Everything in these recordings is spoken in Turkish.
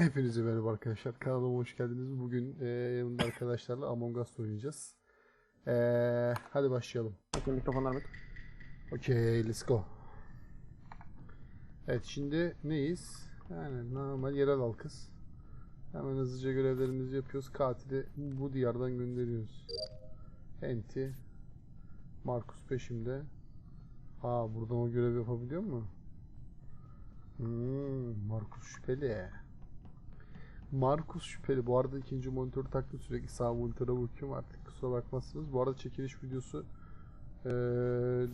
Hepinize merhaba arkadaşlar. Kanalıma hoş geldiniz. Bugün e, yanımda arkadaşlarla Among Us oynayacağız. E, hadi başlayalım. Bakın mikrofonlar mı? Okey, let's go. Evet, şimdi neyiz? Yani normal yerel halkız. Hemen hızlıca görevlerimizi yapıyoruz. Katili bu diyardan gönderiyoruz. Enti. Markus peşimde. Aa, buradan o görevi yapabiliyor mu? Hmm, Markus şüpheli. Markus şüpheli. Bu arada ikinci monitörü taktım sürekli sağ monitöre bakıyorum artık kusura bakmazsınız. Bu arada çekiliş videosu eee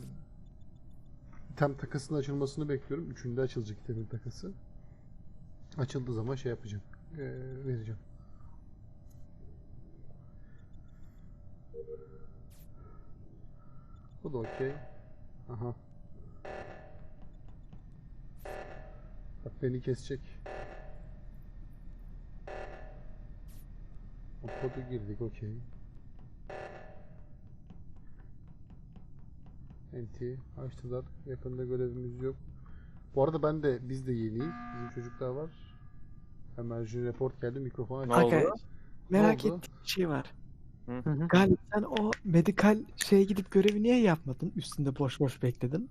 item takasının açılmasını bekliyorum. Üçünde açılacak itemin takası. Açıldığı zaman şey yapacağım. eee, vereceğim. Bu da okey. Aha. Bak beni kesecek. O kodu girdik okey. NT açtılar. Yakında görevimiz yok. Bu arada ben de biz de yeniyiz. Bizim çocuklar var. Emergency report geldi mikrofon açtı. Oldu? Arkadaş, Merak ettiğim bir şey var. Hı hı. Galip sen o medikal şeye gidip görevi niye yapmadın? Üstünde boş boş bekledin.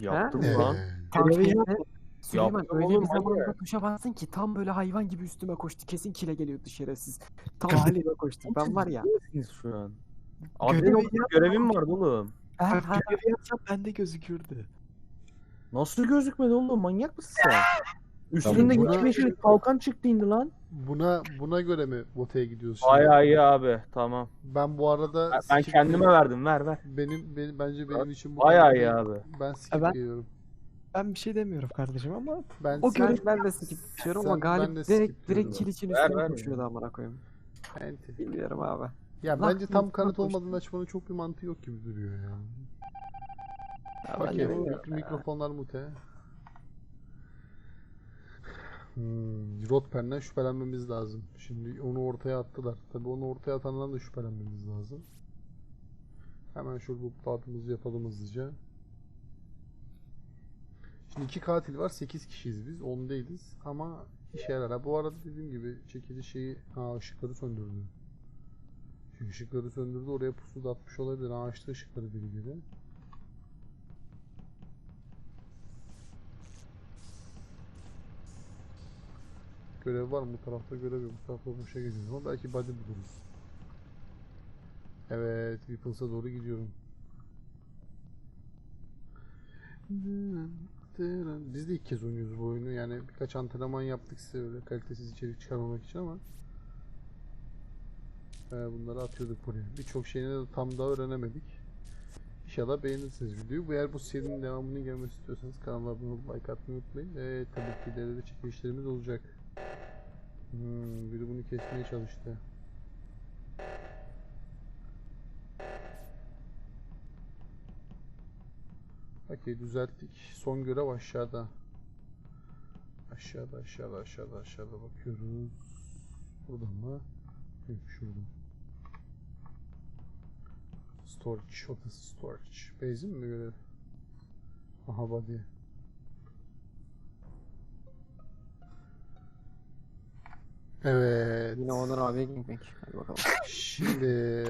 Yaptım Ee, lan. Görevi yap. şeyde- Süleyman Yaptım öyle oğlum, bir zamanda tuşa bastın ki tam böyle hayvan gibi üstüme koştu. Kesin kile geliyordu şerefsiz. Tam halime koştu. Ben var ya. Siz şu an. Görevi Admin yap- görevim vardı oğlum. Ben, Bak ha, görevi yapsam bende gözükürdü. Nasıl gözükmedi oğlum? Manyak mısın sen? Üstünde buna- gitmiş kalkan çıktı indi lan. Buna buna göre mi votaya gidiyoruz şimdi? Ay iyi abi tamam. Ben bu arada Ben, ben skip- kendime verdim ver ver. benim, benim bence benim için bu Bayağı iyi abi. Ben skip ben- diyorum. Ben bir şey demiyorum kardeşim ama Ben O skip- ben, görev- ben de skip diyorum ama Sen- Galip direkt, direkt kil için ver. koşuyordu amına koyayım. Enti. Bilmiyorum abi. Ya Lan, bence tam kanıt olmadan açmanın çok bir mantığı yok gibi duruyor ya. Ya Okey, mik- mikrofonlar mute. Hmm, Rotpen'den şüphelenmemiz lazım. Şimdi onu ortaya attılar. Tabii onu ortaya atandan da şüphelenmemiz lazım. Hemen şurada upload'ımızı yapalım hızlıca. İki katil var. 8 kişiyiz biz. 10 değiliz. Ama işe yarar. Bu arada dediğim gibi çekici şeyi... Ha ışıkları söndürdü. Şu ışıkları söndürdü. Oraya pusu da atmış olabilir. Ha açtı ışıkları biri biri. Görev var mı? Bu tarafta görev yok. Bu tarafta boşa geziyoruz ama belki body buluruz. Evet, Weapons'a doğru gidiyorum. Biz de ilk kez oynuyoruz bu oyunu. Yani birkaç antrenman yaptık size öyle kalitesiz içerik çıkarmamak için ama ee, bunları atıyorduk buraya. Birçok şeyini de tam da öğrenemedik. İnşallah beğenirsiniz videoyu. Bu eğer bu serinin devamının gelmesi istiyorsanız kanala abone olup like atmayı unutmayın. Ee, tabii ki ileride çekilişlerimiz olacak. Hmm, biri bunu kesmeye çalıştı. Okey düzelttik. Son görev aşağıda. Aşağıda aşağıda aşağıda aşağıda bakıyoruz. Burada mı? Yok şurada. Storage. Office storage. Base'in mi görev? Aha body. Evet. Yine Onur abiye gitmek. Hadi bakalım. Şimdi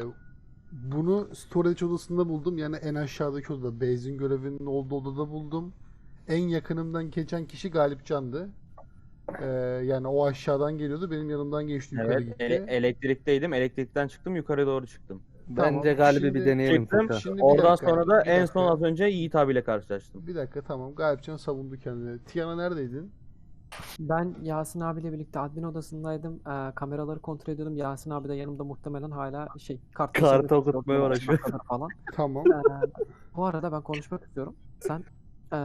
bunu storage odasında buldum. Yani en aşağıdaki odada. Base'in görevinin olduğu odada buldum. En yakınımdan geçen kişi Galip Can'dı. Ee, yani o aşağıdan geliyordu. Benim yanımdan geçti yukarı Evet gitti. ele- elektrikteydim. Elektrikten çıktım yukarı doğru çıktım. Tamam, Bence galibi şimdi- bir deneyelim Çıktım. tekrar. Şimdi bir Oradan dakika, sonra da bir en dakika. son az önce Yiğit abiyle karşılaştım. Bir dakika tamam. Galipcan savundu kendini. Tiana neredeydin? Ben Yasin abiyle birlikte admin odasındaydım. Ee, kameraları kontrol ediyordum. Yasin abi de yanımda muhtemelen hala şey kart Kart tasarrufu okutmaya uğraşıyor. falan. Tamam. Ee, bu arada ben konuşmak istiyorum. Sen ee,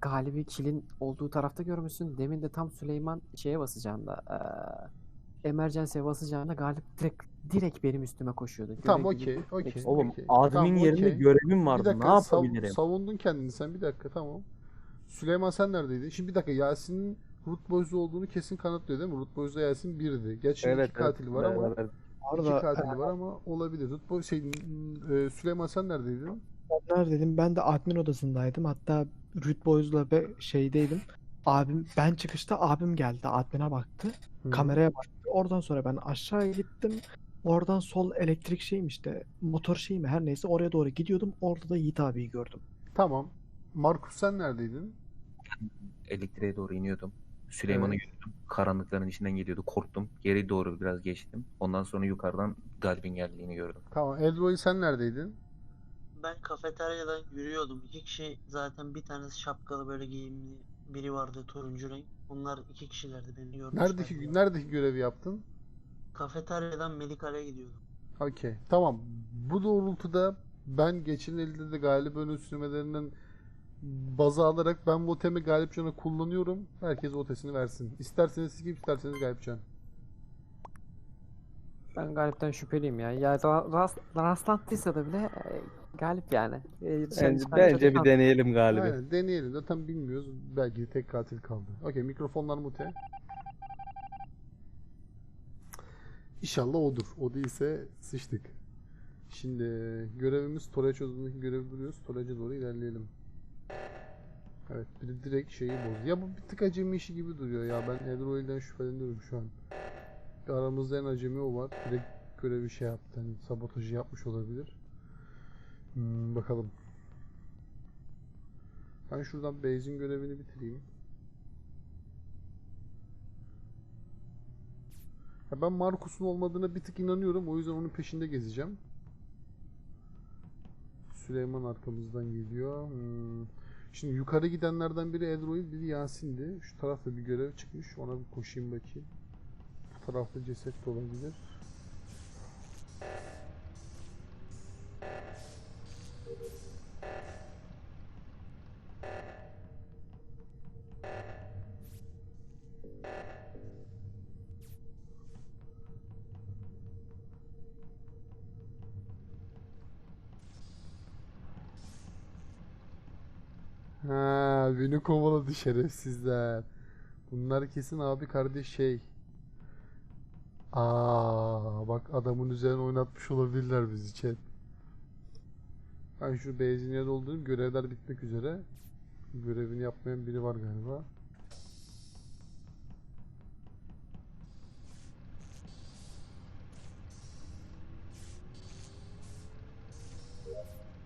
galibi kilin olduğu tarafta görmüşsün. Demin de tam Süleyman şeye basacağında ee, emergency'ye basacağında Galip direkt direkt benim üstüme koşuyordu. Tamam Görev okey. Okey. Oğlum okey. admin Tamam, yerinde okey. görevim Bir vardı. dakika ne sav- yapabilirim? savundun kendini sen bir dakika tamam. Süleyman sen neredeydin? Şimdi bir dakika Yasin'in Root Boys'u olduğunu kesin kanıtlıyor değil mi? Root Boys'da Yasin birdi. Gerçi Evet, iki katil var ama beraber. iki Orada katil var ama olabilir. Root Boys şey e, Süleyman sen neredeydin? ben neredeydim? Ben de admin odasındaydım. Hatta Root Boys'la be şeydeydim. Abim ben çıkışta abim geldi. Admin'e baktı. Hı. Kameraya baktı. Oradan sonra ben aşağı gittim. Oradan sol elektrik şeyim işte motor şey mi her neyse oraya doğru gidiyordum. Orada da Yiğit abiyi gördüm. Tamam. Markus sen neredeydin? elektriğe doğru iniyordum. Süleyman'ı Evet. gördüm. Karanlıkların içinden geliyordu. Korktum. Geri doğru biraz geçtim. Ondan sonra yukarıdan Galip'in geldiğini gördüm. Tamam. Elroy sen neredeydin? Ben kafeteryadan yürüyordum. İki kişi zaten bir tanesi şapkalı böyle giyimli biri vardı turuncu renk. Onlar iki kişilerdi beni görmüşlerdi. Neredeki neredeki görevi yaptın? Kafeteryadan Melikale'ye gidiyordum. Okey. Tamam. Bu doğrultuda ben geçen elde de galip ön sürmelerinden bazı alarak ben votemi Galipcan'a kullanıyorum. Herkes votesini versin. İsterseniz skip isterseniz Galipcan. Ben Galip'ten şüpheliyim ya. Ya ra- rast, rastlantıysa da bile e, Galip yani. E, sen- Bence, sen bence bir deneyelim galiba. Aynen deneyelim. Zaten bilmiyoruz. Belki de tek katil kaldı. Okey mikrofonlar mute. İnşallah odur. O değilse sıçtık. Şimdi görevimiz storage odasındaki görevi duruyor. Storage'e doğru ilerleyelim. Evet biri direkt şeyi bozdu. Ya bu bir tık acemi işi gibi duruyor ya. Ben Edroil'den şüpheleniyorum şu an. Aramızda en acemi o var. Direkt görevi şey yaptı. Hani sabotajı yapmış olabilir. Hmm, bakalım. Ben şuradan base'in görevini bitireyim. Ya ben Markus'un olmadığına bir tık inanıyorum. O yüzden onun peşinde gezeceğim. Süleyman arkamızdan geliyor. Hmm. Şimdi yukarı gidenlerden biri Edroil, biri Yasin'di. Şu tarafta bir görev çıkmış. Ona bir koşayım bakayım. Bu tarafta ceset de olabilir. Beni kovaladı şerefsizler. Bunlar kesin abi kardeş şey. Aa, bak adamın üzerine oynatmış olabilirler bizi chat. Ben şu benzin doldurayım. Görevler bitmek üzere. Görevini yapmayan biri var galiba.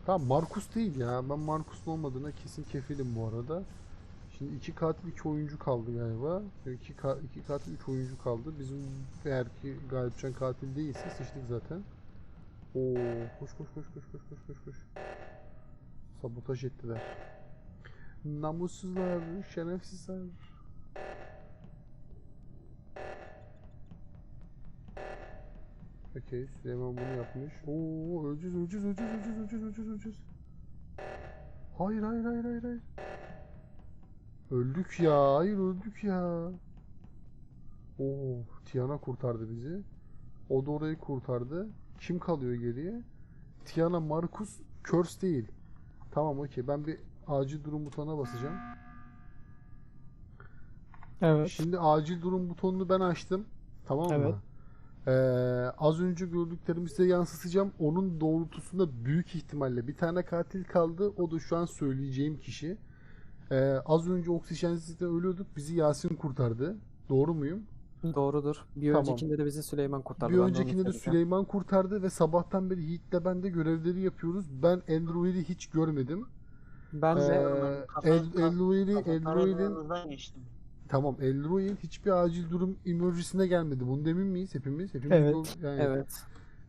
Tamam Markus değil ya. Ben Markus'un olmadığına kesin kefilim bu arada. Şimdi iki katil iki oyuncu kaldı galiba. İki, ka- iki katil üç oyuncu kaldı. Bizim eğer ki Galipcan katil değilse sıçtık zaten. Oo, koş koş koş koş koş koş koş koş. Sabotaj ettiler. Namussuzlar, şerefsizler. Okey, Süleyman bunu yapmış. Oo, öleceğiz, öleceğiz, öleceğiz, öleceğiz, öleceğiz, öleceğiz, öleceğiz. Hayır, hayır, hayır, hayır, hayır. Öldük ya, hayır öldük ya. Oo, Tiana kurtardı bizi. O da orayı kurtardı. Kim kalıyor geriye? Tiana, Markus, Curse değil. Tamam, okey. Ben bir acil durum butonuna basacağım. Evet. Şimdi acil durum butonunu ben açtım. Tamam mı? Ee, az önce gördüklerimi size yansıtacağım. Onun doğrultusunda büyük ihtimalle bir tane katil kaldı. O da şu an söyleyeceğim kişi. Ee, az önce oksijensizlikten ölüyorduk. Bizi Yasin kurtardı. Doğru muyum? Doğrudur. Bir Tamam. öncekinde de bizi Süleyman kurtardı. Bir ben de öncekinde de. Süleyman kurtardı ve sabahtan beri Yiğit'le ben de görevleri yapıyoruz. Ben Android'i hiç görmedim. Ben de Ee, Kafe- El- Elroy'li, Tamam Elroy'in hiçbir acil durum emojisine gelmedi. Bunu emin miyiz hepimiz? Hepimiz Evet. bu- yani evet.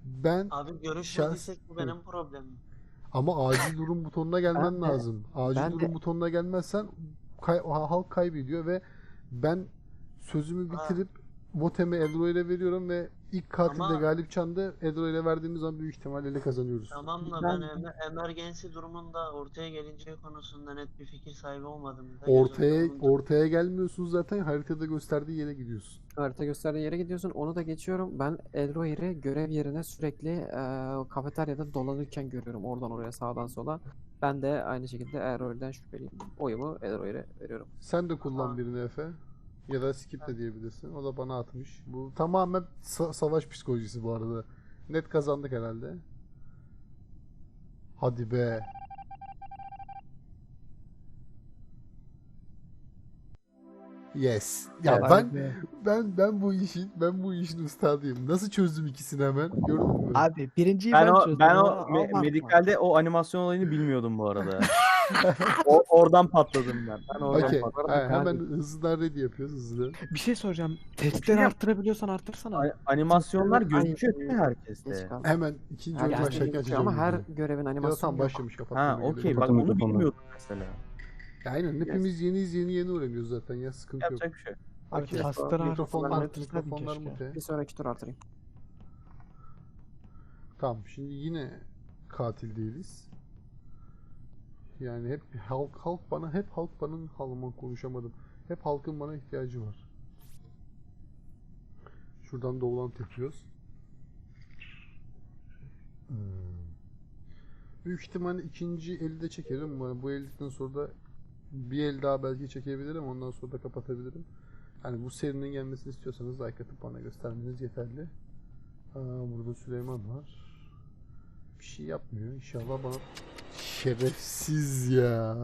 ben Abi görüşmediysek bu benim problemim. ama acil durum butonuna gelmen Ben de- lazım. Acil ben durum de- butonuna gelmezsen kay- halk kaybediyor ve ben sözümü Ha. bitirip votemi Elroy'e veriyorum ve ilk katilde Ama- Galip Çan'da Elroy'e verdiğimiz zaman büyük ihtimalle ele kazanıyoruz. Tamam da Ben- ben, emer- emergency durumunda ortaya gelince konusunda net bir fikir sahibi olmadım. Da Ortaya ortaya gelmiyorsun zaten haritada gösterdiği yere gidiyorsun. Harita gösterdiği yere gidiyorsun. Onu da geçiyorum. Ben Elroy'u görev yerine sürekli e, kafeteryada dolanırken görüyorum. Oradan oraya sağdan sola. Ben de aynı şekilde Elroy'den şüpheliyim. Oyumu Elroy'e veriyorum. Sen de kullan Ha. birini Efe. Ya da skip de diyebilirsin. O da bana atmış. Bu tamamen sa- savaş psikolojisi bu arada. Net kazandık herhalde. Hadi be. Yes. Ya Vay ben be. ben ben bu işin ben bu işin ustadıyım. Nasıl çözdüm ikisini hemen? Gördün mü? Abi birinciyi Ben ben, o çözdüm. ben o me- medikalde o animasyon olayını bilmiyordum bu arada. o, oradan patladım ben. Ben oradan Okey. patladım. Ha, hemen hızlıdan ready yapıyoruz hızlı. Bir şey soracağım. Testleri yap- arttırabiliyorsan arttırsana. A- animasyonlar gözüküyor değil mi Geç herkeste? Hemen ikinci Herkes başlarken açacağım. ama her görevin animasyonu yok. başlamış kapattım. Ha okey bak onu bilmiyordum mesela. Ya aynen hepimiz yeniyiz yeni yeni öğreniyoruz zaten ya sıkıntı yok. Yapacak bir şey. Okey. testleri Mikrofonlar, mikrofonlar mute. Bir sonraki tur artırayım. Tamam şimdi yine katil değiliz. Yani hep halk halk bana hep halk bana halkıma konuşamadım. Hep halkın bana ihtiyacı var. Şuradan dolant yapıyoruz. Hmm. Büyük ihtimalle ikinci eli de çekerim. Bu- eldikten sonra da bir el daha belki çekebilirim. Ondan sonra da kapatabilirim. Hani bu serinin gelmesini istiyorsanız like atıp bana göstermeniz yeterli. Aa, burada Süleyman var. Bir şey yapmıyor. İnşallah bana... Şerefsiz ya.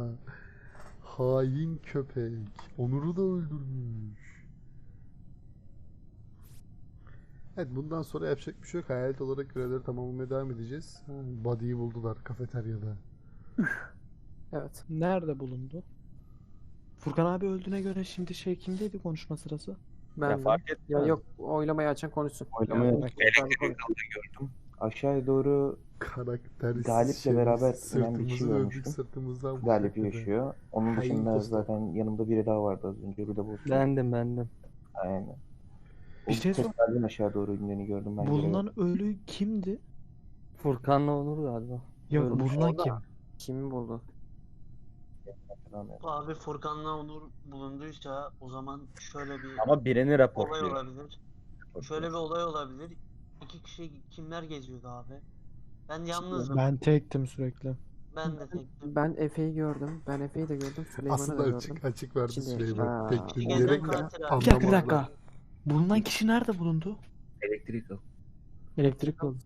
Hain köpek. Onur'u da öldürmüş. Evet bundan sonra yapacak bir şey yok. Hayalet olarak görevleri tamamlamaya devam edeceğiz. Body'yi buldular kafeteryada. Evet. Nerede bulundu? Furkan abi öldüğüne göre şimdi şey kimdeydi konuşma sırası? Ben Ya fark etmez. Ya yok oylamayı açan konuşsun. Oylamayı açan gördüm. Aşağıya doğru Karaktersiz Galip'le beraber inen bir görmüştüm. Sırtımızdan Galip yaşıyor. Onun dışında posta. zaten yanımda biri daha vardı az önce. Bir de bu. Bendim bendim. Aynen. Bir O şey sor- aşağı doğru indiğini gördüm ben. Bulunan ölü kimdi? Furkan'la Onur galiba. Yok Ölmüş bulunan orada. kim? Kimi buldu? hatırlamıyorum. Abi Furkan'la Onur bulunduysa o zaman şöyle bir Ama birini olay raporluyor. olabilir. Şöyle bir olay olabilir. İki kişi kimler geziyordu abi? Ben yalnızdım. Ben, Ben tektim sürekli. de tektim. Ben Efe'yi gördüm. Ben Efe'yi de gördüm. Süleyman'ı da Aslında gördüm. açık açık verdi Şimdi- Süleyman. Ha. Pek Gezen diyerek de katil abi. Bir dakika bir anlamadılar. dakika. Bulunan kişi nerede bulundu? Elektrik al. Elektrik buldu.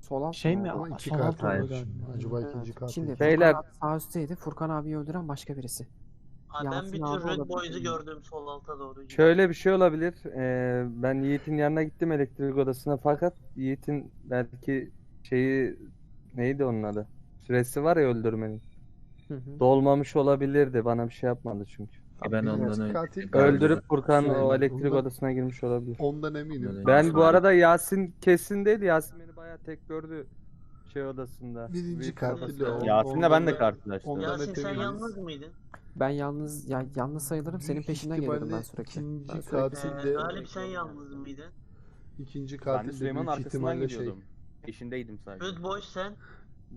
Sol alt Şey mi? oldu? Ama iki Sol katil galiba. Acaba ikinci katil. Şimdi? Beyler- Furkan abi sağ üstteydi. Furkan abiyi öldüren başka birisi. Abi ben Yasin bir abi tür Red olabilir. Boys'u gördüm sol alta doğru. Şöyle bir şey olabilir. Ee, ben Yiğit'in yanına gittim elektrik odasına fakat Yiğit'in belki şeyi neydi onun adı? Süresi var ya öldürmenin. Hı hı. Dolmamış olabilirdi. Bana bir şey yapmadı çünkü. Ben Birinci ondan katil. Öldürüp Furkan Süleyman, o elektrik ondan- odasına girmiş olabilir. Ondan eminim. Ondan Ben bu arada Yasin kesin değil. Yasin beni bayağı tek gördü şey odasında. Birinci Büyük katil odasında. o. Yasin'le ben de karşılaştım. ondan- Yasin sen eminiz. yalnız mıydın? Ben yalnız ya yalnız sayılırım. Senin Büyük peşinden geliyordum ben ihtimalle sürekli. ikinci Ben sürekli- katil Ee, de Galip sen yalnız mıydın? ikinci Ben de katil de Süleyman'ın büyük arkasından ihtimalle şey. gidiyordum. Peşindeydim sadece. Red Boys sen?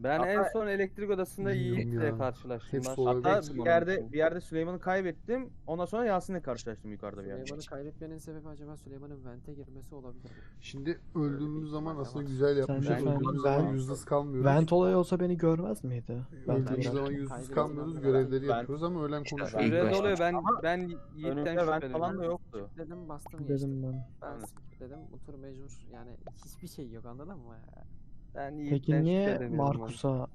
Ben en Hatta- son elektrik odasında Bilmiyorum ya. Yiğit'le karşılaştım. Hepsi Hatta olabilir. bir yerde bir yerde Süleyman'ı kaybettim. Ondan sonra Yasin'le karşılaştım yukarıda bir yerde. Süleyman'ı kaybetmenin sebebi acaba Süleyman'ın vente girmesi olabilir? Şimdi öldüğümüz zaman aslında var. güzel yapmışız. Sence Öldüğümüz ben- zaman yüzsüz kalmıyoruz. Vent olayı olsa beni görmez miydi? Ben Öldüğümüz de zaman yüzsüz kalmıyoruz. ben. Görevleri Ben- yapıyoruz ama öğlen İşte konuşuyoruz. Öyle başta- oluyor ben Ama ben Yiğit'ten Önümde vent falan da yoktu. Dedim bastım geçtim. dedim ben. Ben Aynen. dedim bu tur mecbur yani hiçbir şey yok anladın mı? Ben Yiğit'ten Peki niye. Markus'a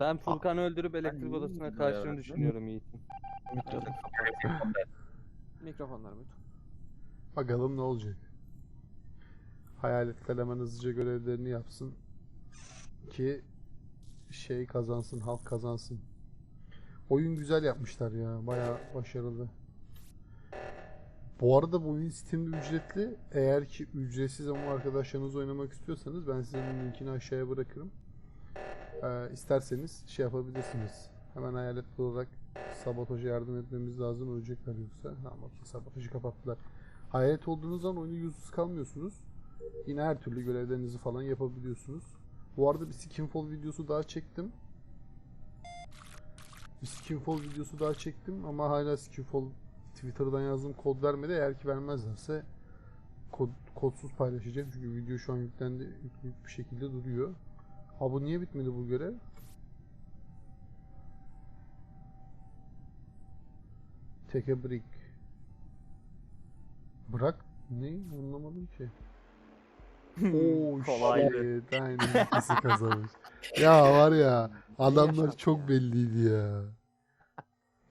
Ben Furkan'ı öldürüp elektrik odasına kaçtığını düşünüyorum Yiğit'in. Mikrofonlar mute. Bakalım ne olacak. Hayaletler hemen hızlıca görevlerini yapsın. Ki şey kazansın, halk kazansın. Oyun güzel yapmışlar ya. Bayağı başarılı. Bu arada bu oyun Steam'de ücretli. Eğer ki ücretsiz ama arkadaşlarınızla oynamak istiyorsanız ben size linkini aşağıya bırakırım. Ee, isterseniz şey yapabilirsiniz. Hemen hayalet olarak sabotaja yardım etmemiz lazım. Ölecekler yoksa. Tamam okey sabotajı kapattılar. Hayalet olduğunuz zaman oyunu yüzsüz kalmıyorsunuz. Yine her türlü görevlerinizi falan yapabiliyorsunuz. Bu arada bir Skinfall videosu daha çektim. Bir Skinfall videosu daha çektim ama hala Skinfall Twitter'dan yazdığım kod vermedi. Eğer ki vermezlerse kod, kodsuz paylaşacağım. Çünkü video şu an yüklendi, yüklü bir şekilde duruyor. Ha bu niye bitmedi bu görev? Take a break. Bırak ne? Anlamadım ki. Oo Kolaydı. Aynen ikisi kazanmış. Ya var ya adamlar çok belliydi ya.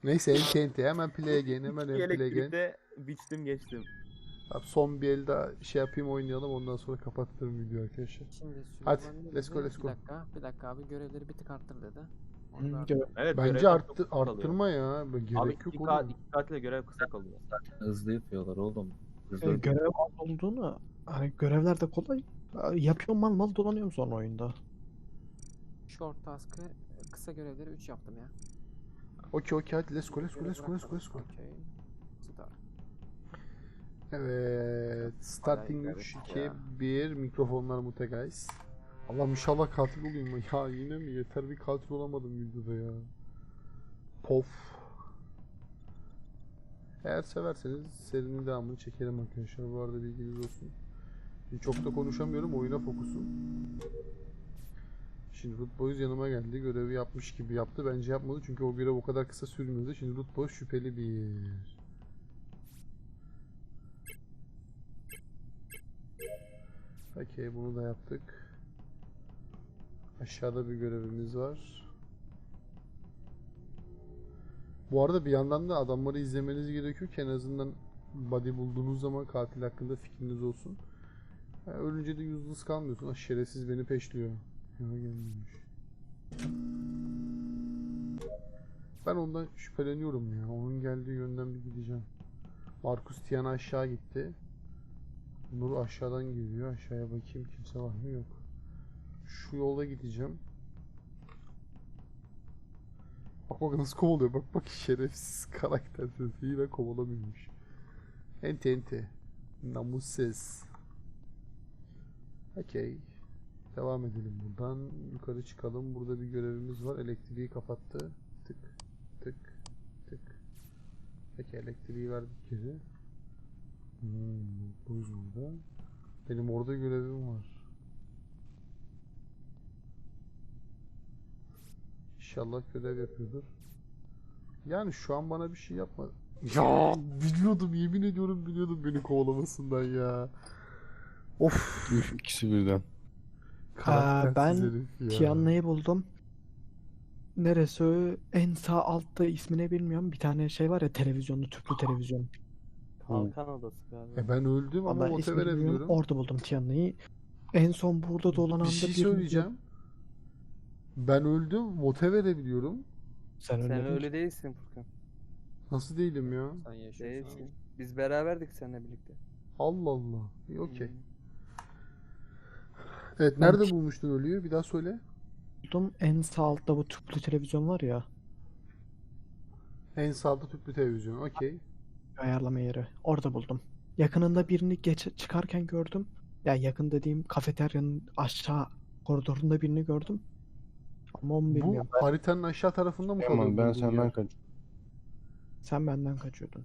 Neyse enti hemen play again hemen en play again. Elektrikte biçtim geçtim. Abi son bir el daha şey yapayım oynayalım ondan sonra kapattırım video arkadaşlar. Şimdi Hadi, Süleyman ne let's go, dedi? let's Bir go. dakika, bir dakika abi görevleri bir tık arttır dedi. Onu da Evet, Bence görevler arttı, çok kısa kalıyor. arttırma ya. Gerek Abi yok iki, oğlum. iki katile görev kısa kalıyor. Hızlı yapıyorlar oğlum. Hızlı E, görev az olduğunu hani görevler de kolay. E, Yapıyorum mal mal dolanıyorum sonra oyunda. Short task'ı kısa görevleri 3 yaptım ya. Okey okey hadi let's go let's go let's go let's go let's go. Evet. Starting garip 3, 2, ya. 1. Mikrofonlar mute guys. Allah inşallah katil olayım. Ya yine mi? Yeter bir katil olamadım videoda ya. Pof. Eğer severseniz serinin devamını çekelim arkadaşlar. Bu arada bilginiz olsun. Çok da konuşamıyorum. Oyuna fokusum. Şimdi Root Boys yanıma geldi. Görevi yapmış gibi yaptı. Bence yapmadı çünkü o görev o kadar kısa sürmüyordu. Şimdi Root Boys şüpheli bir. Okey bunu da yaptık. Aşağıda bir görevimiz var. Bu arada bir yandan da adamları izlemeniz gerekiyor ki en azından body bulduğunuz zaman katil hakkında fikriniz olsun. Ha, ölünce de yüzsüz kalmıyorsun. Ah, şerefsiz beni peşliyor. Ya gelmemiş. Ben ondan şüpheleniyorum ya. Onun geldiği yönden bir gideceğim. Markus Tiana aşağı gitti. Nur aşağıdan geliyor. Aşağıya bakayım kimse var mı? Yok. Şu yolda gideceğim. Bak bak nasıl kovalıyor. Bak bak şerefsiz karakter sesi yine kovalamıyormuş. Ente ente. Namussuz. Okey. Devam edelim buradan. Yukarı çıkalım. Burada bir görevimiz var. Elektriği kapattı. Tık tık tık. Peki elektriği verdik geri. Hmm, bu yüzden. Benim orada görevim var. İnşallah görev yapıyordur. Yani şu an bana bir şey yapma. Ya biliyordum yemin ediyorum biliyordum beni kovalamasından ya. Of. Üf ikisi birden. Karaktersiz ben herif ya. Tianna'yı buldum. Neresi? En sağ altta ismini bilmiyorum. Bir tane şey var ya televizyonlu, tüplü televizyon. Kalkan odası galiba. E ben öldüm ama Ama mote ismini bilmiyorum. verebiliyorum. Orada buldum Tianna'yı. En son burada dolanan Bir da şey birini- söyleyeceğim. Ben öldüm, mote verebiliyorum. Sen, Sen ölmedin ki. öyle değilsin Furkan. Nasıl değilim ya? Sen yaşıyorsun. Değilsin. Biz beraberdik seninle birlikte. Allah Allah. İyi okey. Hmm. Evet, Ben nerede ki- bulmuştun ölüyü? Bir daha söyle. buldum. En sağ altta bu tüplü televizyon var ya. En sağda tüplü televizyon. Okey. Ayarlama yeri. Orada buldum. Yakınında birini geç çıkarken gördüm. Ya yakın dediğim kafeteryanın aşağı koridorunda birini gördüm. Ama onu Bu bilmiyorum. haritanın aşağı tarafında mı kalıyor? Aman ben senden yer? kaç. Sen benden kaçıyordun.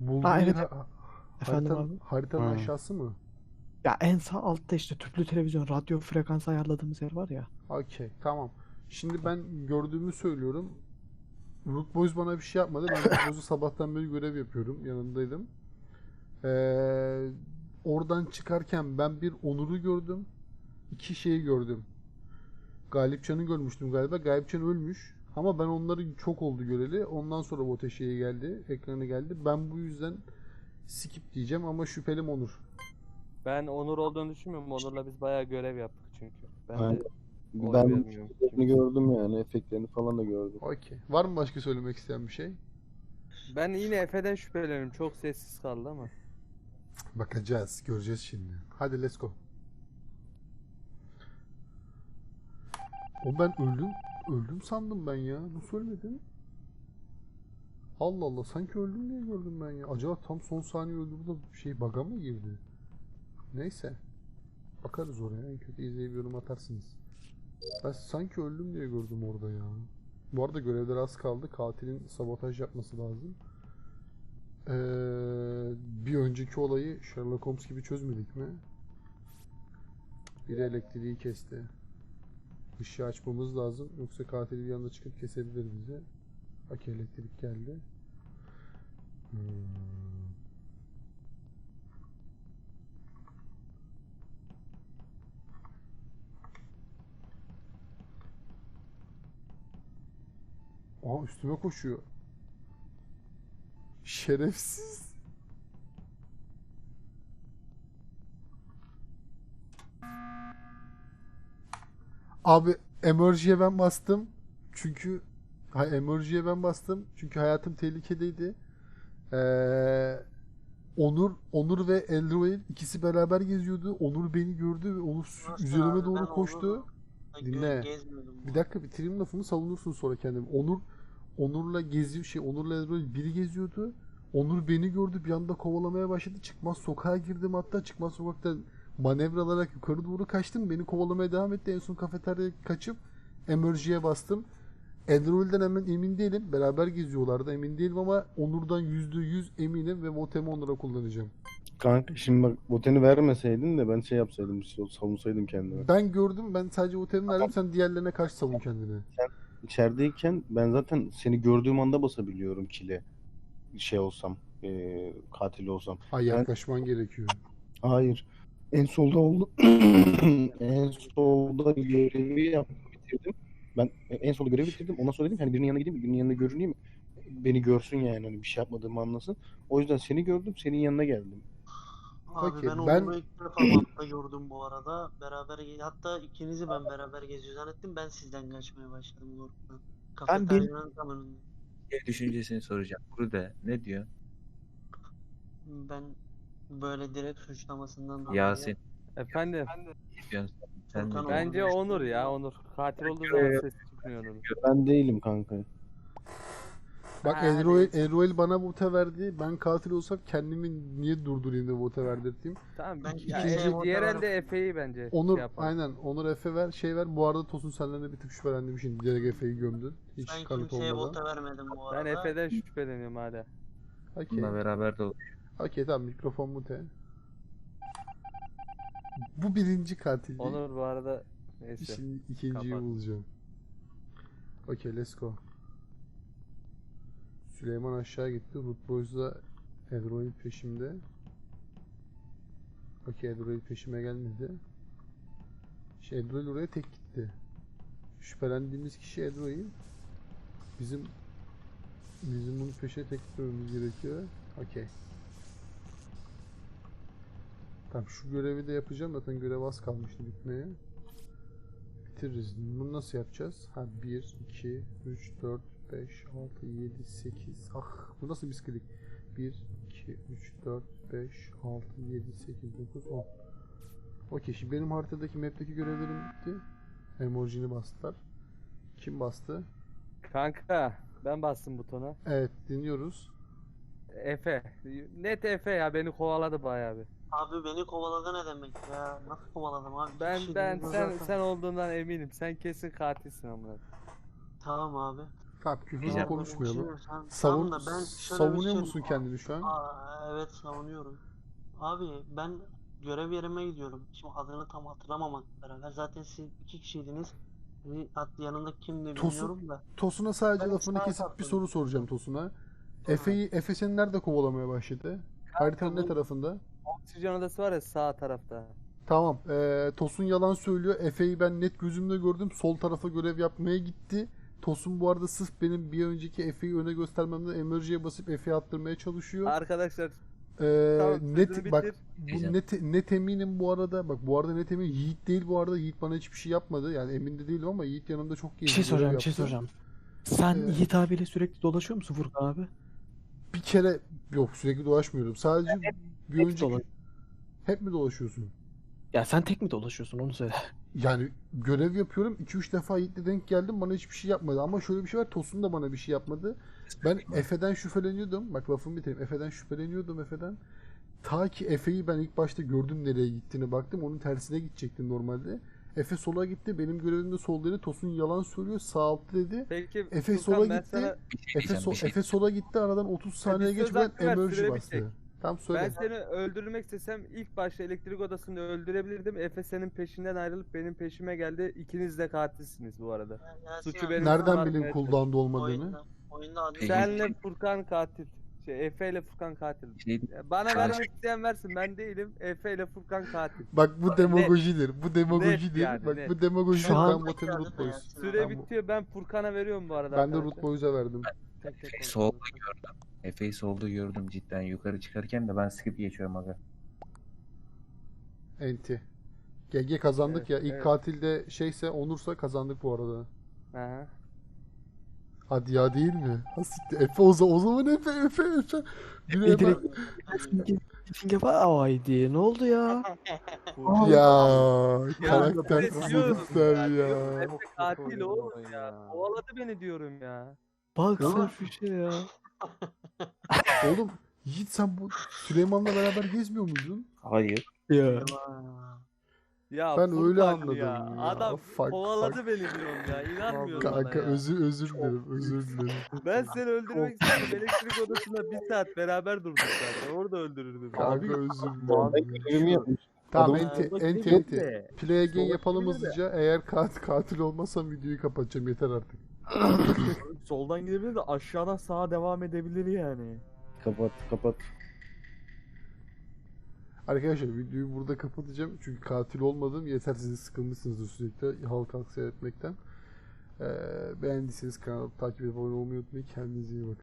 Bulduğun Aa, evet. ha- Efendim haritanın, abi? haritanın Ha. aşağısı mı? Ya en sağ altta işte tüplü televizyon, radyo frekans ayarladığımız yer var ya. Okey, tamam. Şimdi ben gördüğümü söylüyorum. Root Boys bana bir şey yapmadı. Ben Root Boys'u sabahtan beri görev yapıyorum. Yanındaydım. Ee, oradan çıkarken ben bir Onur'u gördüm. İki şeyi gördüm. Galipcan'ı görmüştüm galiba. Galipcan ölmüş. Ama ben onları çok oldu göreli. Ondan sonra bu şeyi geldi. Ekranı geldi. Ben bu yüzden skip diyeceğim ama şüphelim Onur. Ben Onur olduğunu düşünmüyorum. Onur'la biz bayağı görev yaptık çünkü. Ben Aynen. de oy Ben vermiyorum. efektlerini gördüm yani. Efektlerini falan da gördüm. Okey. Var mı başka söylemek isteyen bir şey? Ben yine Efe'den şüpheleniyorum. Çok sessiz kaldı ama. Bakacağız. Göreceğiz şimdi. Hadi let's go. O ben öldüm. Öldüm sandım ben ya. Nasıl ölmedim? Allah Allah. Sanki öldüm diye gördüm ben ya. Acaba tam son saniye öldüğümde bir şey bug'a mı girdi? Neyse. Bakarız oraya. En kötü izleyip yorum atarsınız. Ben sanki öldüm diye gördüm orada ya. Bu arada görevler az kaldı. Katilin sabotaj yapması lazım. Ee, bir önceki olayı Sherlock Holmes gibi çözmedik mi? Biri elektriği kesti. Işığı açmamız lazım. Yoksa katil bir anda çıkıp kesebilir bizi. Bak elektrik geldi. Hmm. Aa üstüme koşuyor. Şerefsiz. Abi Emerge'ye ben bastım. Çünkü ha, Emerge'ye ben bastım. Çünkü hayatım tehlikedeydi. Ee, Onur Onur ve Elroy ikisi beraber geziyordu. Onur beni gördü ve Onur Nasıl üzerime abi? doğru koştu. Gö- Dinle. Bir dakika bitireyim lafımı savunursun sonra kendimi. Onur Onur'la geziyor şey Onur'la Erol biri geziyordu. Onur beni gördü bir anda kovalamaya başladı. Çıkmaz sokağa girdim hatta çıkmaz sokakta manevra alarak yukarı doğru kaçtım. Beni kovalamaya devam etti. En son kafeteryaya kaçıp Emerge'ye bastım. Enrol'den hemen emin değilim. Beraber geziyorlardı emin değilim ama Onur'dan %100 eminim ve votemi Onur'a kullanacağım. Kanka şimdi bak boteni vermeseydin de ben şey yapsaydım savunsaydım kendimi. Ben gördüm ben sadece votemi verdim sen diğerlerine karşı savun kendini. İçerideyken ben zaten seni gördüğüm anda basabiliyorum kile. Şey olsam, eee katil olsam. Ay yaklaşman gerekiyor. Hayır. En solda oldu. en solda görevi yap bitirdim. Ben en solda görevi bitirdim. Ondan sonra dedim hani birinin yanına gideyim, birinin yanına görüneyim. Beni görsün yani hani bir şey yapmadığımı anlasın. O yüzden seni gördüm, senin yanına geldim. Abi Okey, ben ben- Onur'u ilk defa bankta gördüm bu arada. Beraber ge- hatta ikinizi ben beraber geziyor zannettim. Ben sizden kaçmaya başladım korkudan. Ben bir- Kafeteryanın tam önünde. Bir düşüncesini soracağım. Burada ne diyor? Ben böyle direkt suçlamasından dolayı Yasin. Efendim diyorsun sen? Furkan diyorsun? bence Onur ya Onur. Katil olduğu zaman ses çıkmıyor Onur'un. Ben değilim kanka. Bak Ha, Elroy. Elroy bana vote verdi. Ben katil olsam kendimi niye durdurayım da vote verdirteyim. Tamam. Ben ya, ikinciye diğer elde Efe'yi bence Onur şey yapalım. aynen Onur Efe ver şey ver. Bu arada Tosun senden de bir tık şüphelendim şimdi. Direkt Efe'yi gömdün. Hiç Ben kanıt kimseye olmadan. vota vermedim bu arada. Ben Efe'den şüpheleniyorum hala. Okey. Bununla beraber de Okey tamam mikrofon mute. Bu birinci katil değil. Onur bu arada neyse. Şimdi ikinciyi Kapat. bulacağım. Okey let's go. Süleyman aşağı gitti. Root Boys da Edroid peşimde. Okey Edroid peşime gelmedi. Şey Edroid oraya tek gitti. Şüphelendiğimiz kişi Edroid. Bizim bizim bunun peşine tek gitmemiz gerekiyor. Okey. Tamam şu görevi de yapacağım. Zaten görev az kalmıştı bitmeye. Bitiririz. Bunu nasıl yapacağız? Ha 1, 2, 3, 4, 5, 6, 7, 8. Ah bu nasıl bir klik? 1, 2, 3, 4, 5, 6, 7, 8, 9, 10. Okey şimdi benim haritadaki map'teki görevlerim bitti. Emojini bastılar. Kim bastı? Kanka ben bastım butona. Evet dinliyoruz. Efe. Net Efe ya beni kovaladı bayağı bir. Abi beni kovaladı ne demek ya? Nasıl kovaladım abi? Ben kişi ben değiliz sen zaten. sen olduğundan eminim. Sen kesin katilsin amına. Tamam abi. Tamam küfürle konuşmayalım. Sen- Tamam Savun, da ben şöyle bir savunuyor şey- musun kendini şu an? Aa, evet savunuyorum. Abi ben görev yerime gidiyorum. Şimdi adını tam hatırlamamakla beraber. Zaten siz iki kişiydiniz. At yanında kimdi Tosun- bilmiyorum da. Tosun'a sadece Ben lafını kesip bir soru soracağım Tosun'a. Efe'yi Efe seni nerede kovalamaya başladı? Haritanın ne bu- tarafında? Oksijen odası var ya sağ tarafta. Tamam. eee, Tosun yalan söylüyor. Efe'yi ben net gözümle gördüm. Sol tarafa görev yapmaya gitti. Tosun bu arada sırf benim bir önceki Efe'yi öne göstermemden emerjiye basıp Efe'yi attırmaya çalışıyor. Arkadaşlar Eee, tamam net sözünü bak bitir. bu net, net eminim bu arada. Bak bu arada net eminim. Yiğit değil bu arada. Yiğit bana hiçbir şey yapmadı. Yani emin de değilim ama Yiğit yanımda çok Bir gezdi. şey görev soracağım, bir şey yaptı. soracağım. Sen Ee, Yiğit abiyle sürekli dolaşıyor musun Furkan abi? Bir kere yok sürekli dolaşmıyorum. Sadece bir tek önceki dolaş- hep mi dolaşıyorsun? Ya sen tek mi dolaşıyorsun onu söyle. Yani görev yapıyorum. 2-3 defa Yiğit'le denk geldim. Bana hiçbir şey yapmadı. Ama şöyle bir şey var. Tosun da bana bir şey yapmadı. Ben Efe'den şüpheleniyordum. Bak lafımı bitireyim. Efe'den şüpheleniyordum Efe'den. Ta ki Efe'yi ben ilk başta gördüm nereye gittiğini baktım. Onun tersine gidecektim normalde. Efe sola gitti. Benim görevimde sol dedi. Tosun yalan söylüyor. Sağ altta dedi. Peki Efe Furkan, sola gitti. sana- şey Efe, so- şey Efe sola gitti. Aradan 30 saniye geçmeden süre bastı. Tamam söyle. Ben seni öldürmek istesem ilk başta elektrik odasında öldürebilirdim. Efe senin peşinden ayrılıp benim peşime geldi. İkiniz de katilsiniz bu arada. Yasin Suçu abi, benim Nereden atmaya cooldown'da olmadığını? Oyunda, oyunda. Senle Furkan katil. Şey Efe ile Furkan katil. Şey, Bana Karşı- vermek isteyen versin ben değilim. Efe ile Furkan katil. Bak bu demagojidir. Bu demagojidir. yani, Bak net. bu demagojidir. Şu an- Ben votemi Root Boys. Süre Ben bu- bitiyor ben Furkan'a veriyorum bu arada. Ben de arkadaşlar. Root Boys'a verdim. Tek tek Solda konuşalım. gördüm. Efe'yi solda gördüm cidden. Yukarı çıkarken de ben skip geçiyorum aga. Enti. GG kazandık Evet, ya. İlk evet. katilde şeyse Onursa kazandık bu arada. Aha. Hadi ya değil mi? Ha siktir. Efe o zaman, o zaman Efe Efe Efe. Bir E, hemen- direkt Finge haydi ne oldu ya? Ya karakter ben diyorum sınıflar ya, ya. Efe katil oğlum ya. Kovaladı beni diyorum ya. Bak sen şu şey ya. Oğlum Yiğit sen bu Süleyman'la beraber gezmiyor muydun? Hayır. Ya. Ya Ben öyle anladım ya. ya. Adam Fuck, kovaladı fuck. beni diyorum ya. İnanmıyorum bana Kanka ya. özür özür dilerim özür dilerim. Ben seni öldürmek istedim. Elektrik odasında bir saat beraber durduk zaten. Orada öldürürdüm. Kanka özür dilerim. görevimi yapmış. Tamam Adam- enti enti biri enti. Play again yapalım hızlıca. Eğer katil, katil olmazsam videoyu kapatacağım yeter artık. Soldan gidebilir de aşağıdan sağa devam edebilir yani. Kapat kapat. Arkadaşlar videoyu burada kapatacağım. Çünkü katil olmadım. Yeter siz sıkılmışsınızdır sürekli halk halk seyretmekten. Ee, beğendiyseniz kanalı takip edip abone olmayı unutmayın. Kendinize iyi bakın.